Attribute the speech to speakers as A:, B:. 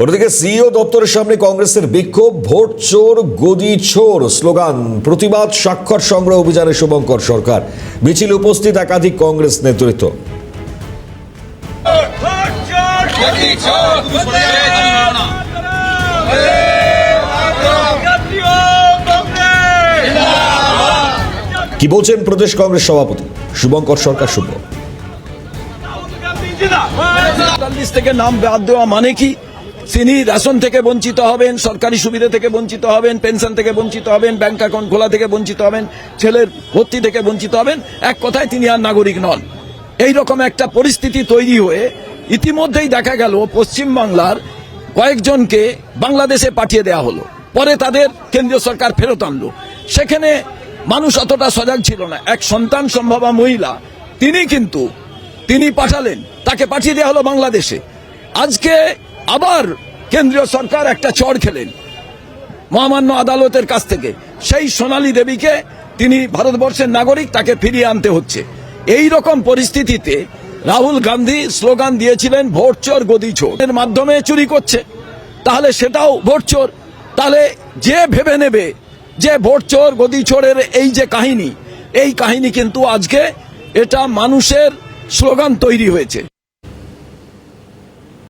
A: অন্যদিকে সিইও দপ্তরের সামনে কংগ্রেসের বিক্ষোভ, ভোট চোর, গদি চোর, স্লোগান, প্রতিবাদ, স্বাক্ষর সংগ্রহ অভিযানে শুভঙ্কর সরকার। মিছিলে উপস্থিত একাধিক কংগ্রেস নেতৃত্ব। কি বলছেন প্রদেশ কংগ্রেস সভাপতি? শুভঙ্কর সরকার শুভ
B: থেকে নাম বাদ দেওয়া মানে কি? তিনি রাশন থেকে বঞ্চিত হবেন, সরকারি সুবিধা থেকে বঞ্চিত হবেন, পেনশন থেকে বঞ্চিত হবেন, ব্যাংক অ্যাকাউন্ট খোলা থেকে বঞ্চিত হবেন, ছেলের ভর্তি থেকে বঞ্চিত হবেন, এক কথায় তিনি আর নাগরিক নন। এই রকম একটা পরিস্থিতি তৈরি হয়ে ইতিমধ্যেই দেখা গেল পশ্চিমবাংলার কয়েকজনকে বাংলাদেশে পাঠিয়ে দেওয়া হলো। পরে তাদের কেন্দ্রীয় সরকার ফেরত আনলো। সেখানে মানুষ অতটা সজাগ ছিল না। এক সন্তান সম্ভবা মহিলা, তিনি কিন্তু, তিনি পাঠালেন, তাকে পাঠিয়ে দেওয়া হলো বাংলাদেশে। আজকে আবার কেন্দ্রীয় সরকার একটা চড় খেলেন মহামান্য আদালতের কাছ থেকে। সেই সোনালী দেবীকে তিনি ভারতবর্ষের নাগরিক, তাকে ফিরিয়ে আনতে হচ্ছে। এই রকম পরিস্থিতিতে রাহুল গান্ধী স্লোগান দিয়েছিলেন, ভোট চোর, গদি চোর। এর মাধ্যমে চুরি করছে। তাহলে সেটাও ভোট চোর। তাহলে যে ভেবে নেবে যে ভোট চোর, গদি চোরের এই যে কাহিনী, এই কাহিনী কিন্তু আজকে এটা মানুষের স্লোগান তৈরি হয়েছে।